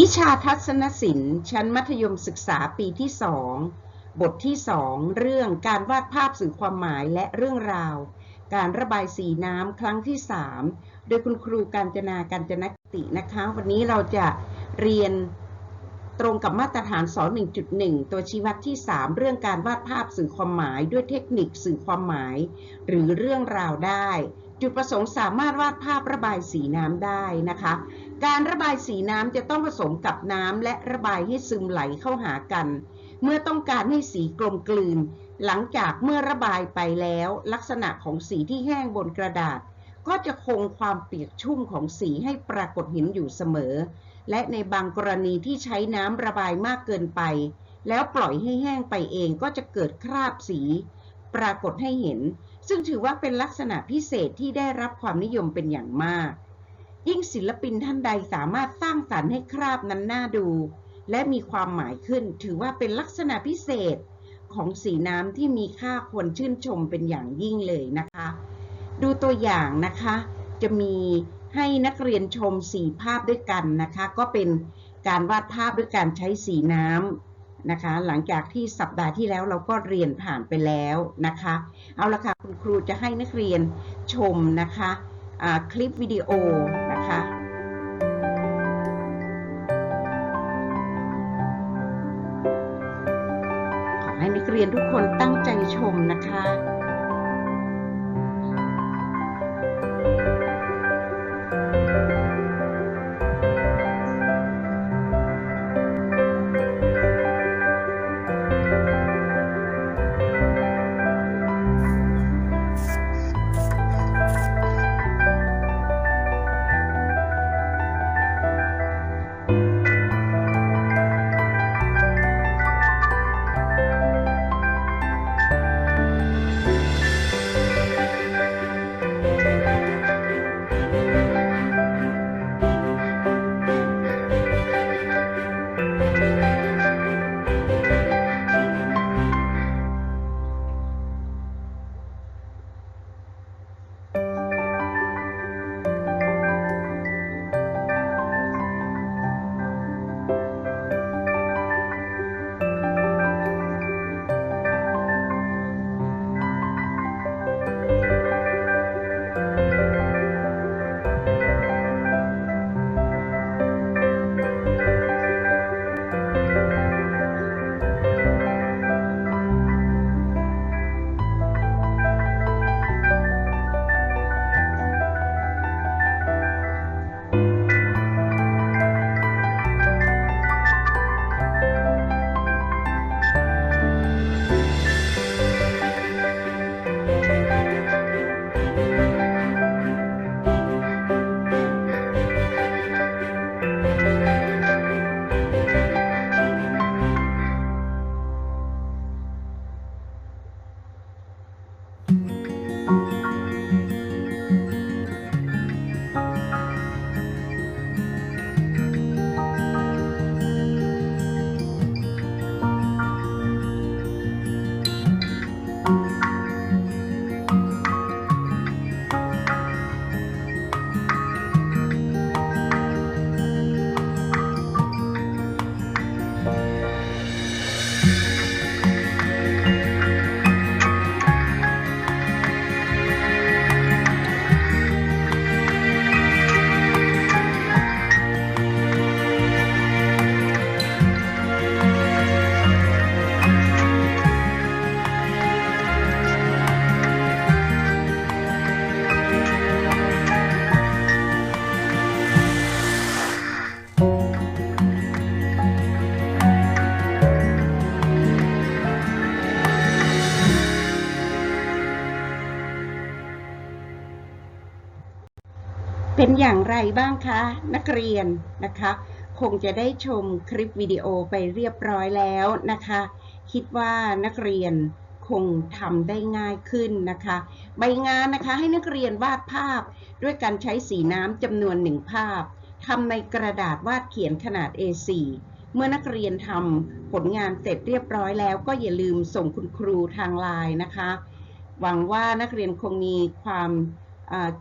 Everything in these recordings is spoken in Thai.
วิชาทัศนศิลป์ชั้นมัธยมศึกษาปีที่2บทที่2เรื่องการวาดภาพสื่อความหมายและเรื่องราว การระบายสีน้ำครั้งที่3โดยคุณครูการจนาการจนกตินะคะ วันนี้เราจะเรียนตรงกับมาตรฐานสอน1.1 ตัวชี้วัดที่ 3 เรื่องการวาดภาพสื่อความหมาย ด้วยเทคนิคสื่อความหมาย หรือเรื่องราวได้ จุดประสงค์สามารถวาดภาพระบายสีน้ำได้นะคะ การระบายสีน้ำจะต้องผสมกับน้ำและระบายให้ซึมไหลเข้าหากัน เมื่อต้องการให้สีกลมกลืน หลังจากเมื่อระบายไปแล้ว ลักษณะของสีที่แห้งบนกระดาษ ก็จะคงความเปียกชุ่มของสีให้ปรากฏเห็นอยู่เสมอ และในบางกรณีที่ใช้น้ำระบายมากเกินไป แล้วปล่อยให้แห้งไปเองก็จะเกิดคราบสี ปรากฏให้เห็น ซึ่งถือว่าเป็นลักษณะพิเศษที่ได้รับความนิยมเป็นอย่างมาก ยิ่งศิลปินท่านใดสามารถสร้างสรรค์ให้คราบนั้นน่าดู และมีความหมายขึ้น ถือว่าเป็นลักษณะพิเศษของสีน้ำที่มีค่าควรชื่นชมเป็นอย่างยิ่งเลยนะคะ ดูตัวอย่างนะคะ จะมีให้นักเรียนชมสีภาพด้วยกันนะคะ ก็เป็นการวาดภาพด้วยการใช้สีน้ำนะคะ หลังจากที่สัปดาห์ที่แล้วเราก็เรียนผ่านไปแล้วนะคะ เอาละค่ะคุณครูจะให้นักเรียนชมนะคะ คลิปวิดีโอนะคะขอให้นักเรียนทุกคนตั้งใจชมนะคะ เป็นอย่างไรบ้างคะ นักเรียนนะคะ คงจะได้ชมคลิปวิดีโอไปเรียบร้อยแล้วนะคะ คิดว่านักเรียนคงทำได้ง่ายขึ้นนะคะ ใบงานนะคะให้นักเรียนวาดภาพด้วยการใช้สีน้ำจำนวนหนึ่งภาพทำในกระดาษวาดเขียนขนาด A4 เมื่อนักเรียนทำผลงานเสร็จเรียบร้อยแล้วก็อย่าลืมส่งคุณครูทางไลน์นะคะ หวังว่านักเรียนคงมีความ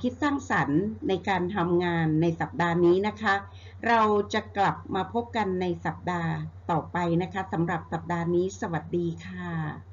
คิดสร้างสรรค์ในการทำงานในสัปดาห์นี้นะคะ เราจะกลับมาพบกันในสัปดาห์ต่อไปนะคะสำหรับสัปดาห์นี้สวัสดีค่ะ